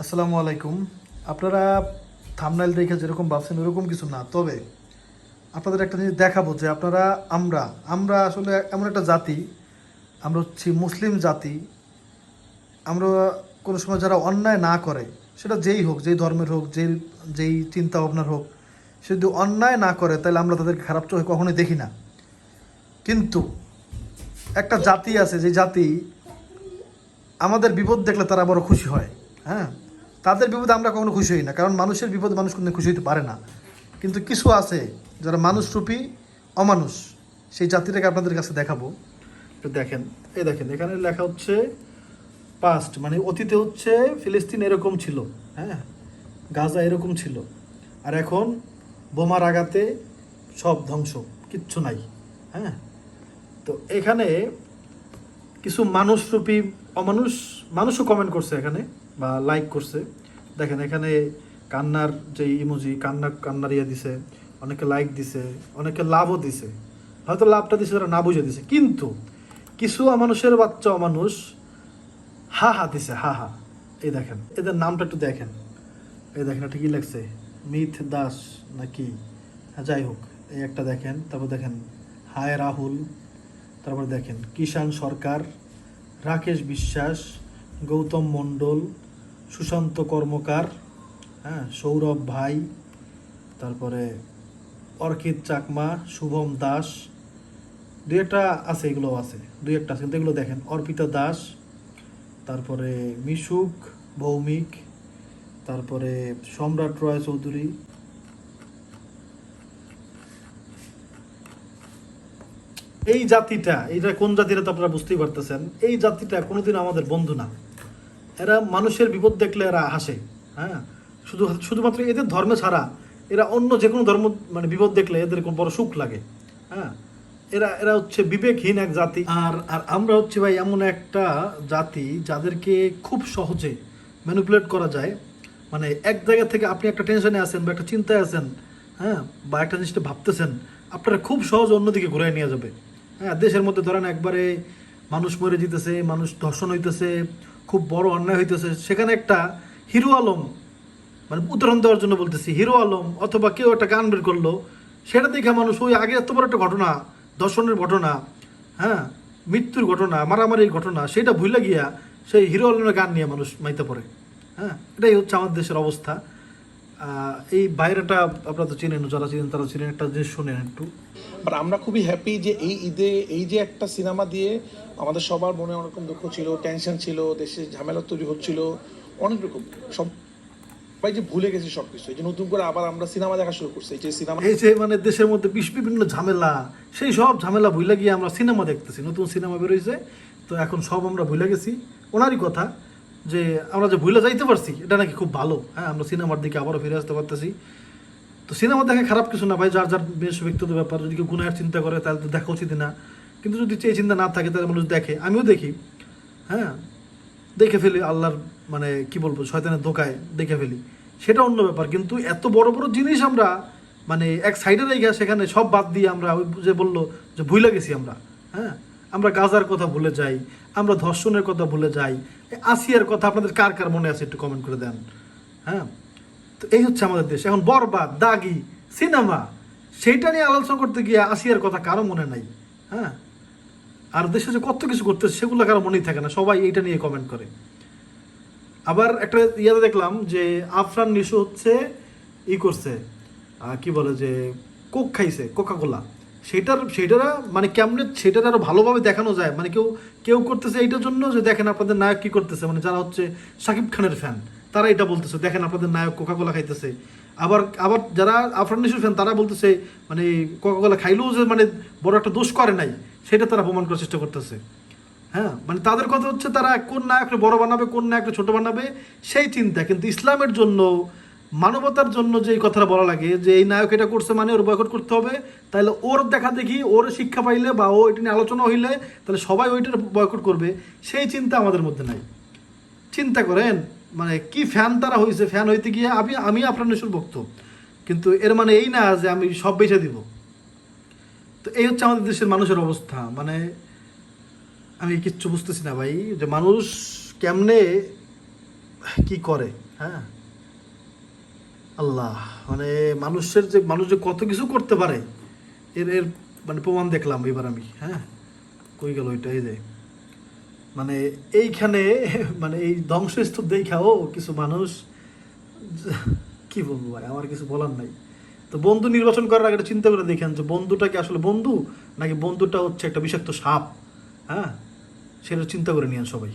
আসসালামু আলাইকুম। আপনারা থামনাইল দেখে যেরকম ভাবছেন, ওরকম কিছু না। তবে আপনাদের একটা জিনিস দেখাবো যে আপনারা, আমরা আমরা আসলে এমন একটা জাতি, আমরা হচ্ছি মুসলিম জাতি, আমরা কোনো সময় যারা অন্যায় না করে, সেটা যেই হোক, যেই ধর্মের হোক, যেই যেই চিন্তা ভাবনার হোক, সে যদি অন্যায় না করে, তাহলে আমরা তাদেরকে খারাপ চোখে কখনোই দেখি না। কিন্তু একটা জাতি আছে, যে জাতি আমাদের বিপদ দেখলে তারা বড় খুশি হয় হ্যাঁ? তাদের বিপদে আমরা কখনো খুশি হই না, কারণ মানুষের বিপদে মানুষ কোনো খুশি হতে পারে না। কিন্তু কিছু আছে যারা মানুষরূপী অমানুষ, সেই জাতিটাকে আপনাদের কাছে দেখাবো। দেখেন, এই দেখেন, এখানে লেখা হচ্ছে পাস্ট মানে অতীতে হচ্ছে ফিলিস্তিন এরকম ছিল হ্যাঁ? গাজা এরকম ছিল। আর এখন বোমার আঘাতে সব ধ্বংস, কিচ্ছু নাই হ্যাঁ? তো এখানে কিছু মানুষরূপী অমানুষ, মানুষও কমেন্ট করছে এখানে। বা লাইক করছে। দেখেন এখানে কান্নার যে ইমোজি কান্না, কান্নার ইয়ে দিছে, অনেকে লাইক দিছে, অনেকে লাভও দিছে। হয়তো লাভটা দিছে তারা না বুঝে দিছে। কিন্তু কিছু মানুষের বাচ্চা অমানুষ হা হা দিছে, হা হা। এই দেখেন, এদের নামটা একটু দেখেন। এই দেখেন, এটা কি লাগছে মিথ দাস নাকি? হ্যাঁ যাই হোক, এই একটা দেখেন, তারপর দেখেন, হায় রাহুল, তারপর দেখেন, কিষাণ সরকার, রাকেশ বিশ্বাস, গৌতম মণ্ডল সুশান্ত কর্মকার হ্যাঁ সৌরভ ভাই, তারপরে অর্কিত চাকমা, শুভম দাস, দুই একটা আছে এগুলো আছে, দুই একটা আছে, কিন্তু এগুলো দেখেন, অর্পিতা দাস, তারপরে মিশুক, ভৌমিক, তারপরে সম্রাট রয় চৌধুরী। এই জাতিটা এটা কোন জাতিটা তো আপনারা বুঝতেই পারতেছেন, এই জাতিটা কোনোদিন আমাদের বন্ধু না। এরা মানুষের বিপদ দেখলে এরা হাসে হ্যাঁ? শুধু, শুধুমাত্র এদের ধর্মে ছাড়া এরা অন্য যে কোনো ধর্ম মানে বিপদ দেখলে এদের কোনো বড় সুখ লাগে হ্যাঁ? এরা এরা হচ্ছে বিবেকহীন এক জাতি। আর আর আমরা হচ্ছে ভাই এমন একটা জাতি যাদেরকে খুব সহজে ম্যানিপুলেট করা যায়। মানে এক জায়গা থেকে আপনি একটা টেনশনে আছেন বা একটা চিন্তায় আছেন হ্যাঁ? বা একটা জিনিসটা ভাবতেছেন, আপনারা খুব সহজ অন্যদিকে ঘুরে নিয়ে যাবে। হ্যাঁ দেশের মধ্যে ধরেন একবারে মানুষ মরে যেতেছে, মানুষ ধর্ষণ হইতেছে খুব বড় অন্যায় হইতেছে। সেখানে একটা হিরো আলম মানে উদাহরণ দেওয়ার জন্য বলতেছি, হিরো আলম অথবা কেউ একটা গান বের করল, সেটা দেখে মানুষ, ওই আগে এত বড় একটা ঘটনা, দর্শনের ঘটনা হ্যাঁ মৃত্যুর ঘটনা, মারামারির ঘটনা, সেটা ভুলে গিয়া সেই হিরো আলমের গান নিয়ে মানুষ মাইতে পড়ে। হ্যাঁ এটাই হচ্ছে আমাদের দেশের অবস্থা। এই বাইরেটা আপনারা তো চিনেন যারা চিনেন তারা চিনেন একটা জিনিস শোনেন একটু। বাট আমরা খুবই হ্যাপি যে এই ঈদে এই যে একটা সিনেমা দিয়ে আমাদের সবার মনে অনেক রকম দুঃখ ছিল টেনশন ছিল দেশে ঝামেলা তৈরি হচ্ছিল অনেক রকম। সব সবাই যে ভুলে গেছি সব কিছু এই যে নতুন করে আবার আমরা সিনেমা দেখা শুরু করছি এই যে সিনেমা এই যে মানে দেশের মধ্যে বিশ বিভিন্ন ঝামেলা সেই সব ঝামেলা ভুলে গিয়ে আমরা সিনেমা দেখতেছি নতুন সিনেমা বেরোইছে তো এখন সব আমরা ভুলে গেছি। ওনারই কথা যে আমরা যে ভুলে যাইতে পারছি, এটা নাকি খুব ভালো। হ্যাঁ আমরা সিনেমার দিকে আবারও ফিরে আসতে পারতেছি। তো সিনেমা দেখা খারাপ কিছু না ভাই, যার যার বেশ ব্যক্তিগত ব্যাপার, যদি কেউ গুনাহের চিন্তা করে, তাহলে তো দেখা উচিত না। কিন্তু যদি এই চিন্তা না থাকে, তাহলে মানুষ দেখে। আমিও দেখি। হ্যাঁ দেখে ফেলি আল্লাহর মানে কি বলব, শয়তানের ধোকায় দেখে ফেলি। সেটা অন্য ব্যাপার। কিন্তু এত বড় বড় জিনিস আমরা মানে এক সাইডে রেখে সেখানে সব বাদ দিয়ে আমরা ওই যে বলল যে ভুলে গেছি আমরা। হ্যাঁ আমরা গাজার কথা ভুলে যাই, আমরা ধর্ষণের কথা ভুলে যাই। আসিয়ার কথা আপনাদের কার কার মনে আছে একটু কমেন্ট করে দেন। হ্যাঁ? তো এই হচ্ছে আমাদের দেশ। এখন বরবাদ, দাগি, সিনেমা, সেইটা নিয়ে আলোচনা করতে গিয়ে আসিয়ার কথা কারও মনে নাই। হ্যাঁ? আর দেশে যে কত কিছু করতেছে সেগুলো কারও মনেই থাকে না, সবাই এইটা নিয়ে কমেন্ট করে। আবার একটা ইয়াতে দেখলাম যে আফরান নিশু হচ্ছে ই করছে কি বলে যে কোক খাইছে কোকা কোলা সেটার, সেটারা মানে কেমনে সেটার আরও ভালোভাবে দেখানো যায়? মানে কেউ কেউ করতেছে এইটার জন্য যে দেখেন আপনাদের নায়ক কি করতেছে। মানে যারা হচ্ছে শাকিব খানের ফ্যান তারা এটা বলতেছে, দেখেন আপনাদের নায়ক কোকা কোলা খাইতেছে। আবার আবার যারা আফরান নিশোর ফ্যান তারা বলতেছে মানে কোকা কোলা খাইলেও যে মানে বড় একটা দোষ করে নাই, সেটা তারা প্রমাণ করার চেষ্টা করতেছে। হ্যাঁ মানে তাদের কথা হচ্ছে তারা কোন নায়ককে বড় বানাবে, কোন নায়ককে ছোট বানাবে, সেই চিন্তা। কিন্তু ইসলামের জন্য মানবতার জন্য যে এই কথাটা বলা লাগে, যে এই নায়ক এটা করছে মানে ওর বয়কট করতে হবে, তাহলে ওর দেখা দেখি ওর শিক্ষা পাইলে বা ও এটা নিয়ে আলোচনা হইলে, তাহলে সবাই ওইটার বয়কট করবে। সেই চিন্তা আমাদের মধ্যে নাই। চিন্তা করেন মানে কি ফ্যান তারা হয়েছে ফ্যান হইতে গিয়ে আমি আমি আপনার নিশুর ভক্ত। কিন্তু এর মানে এই না যে আমি সব বেছে দিব। তো এই হচ্ছে আমাদের দেশের মানুষের অবস্থা। মানে আমি কিচ্ছু বুঝতেছি না ভাই, যে মানুষ কেমনে কি করে হ্যাঁ? আল্লাহ মানে মানুষের যে, মানুষ যে কত কিছু করতে পারে, এর এর মানে প্রমাণ দেখলাম এবার আমি হ্যাঁ? কই গেল ওইটা, এই যে। মানে এইখানে মানে এই ধ্বংসস্তূপ দেখাও কিছু মানুষ, কি বলব ভাই, আমার কিছু বলার নাই। তো বন্ধু নির্বাচন করার আগে চিন্তা করে দেখেন যে, বন্ধুটা কি আসলে বন্ধু, নাকি বন্ধুটা হচ্ছে একটা বিষাক্ত সাপ হ্যাঁ? সেটা চিন্তা করে নিয়েন সবাই।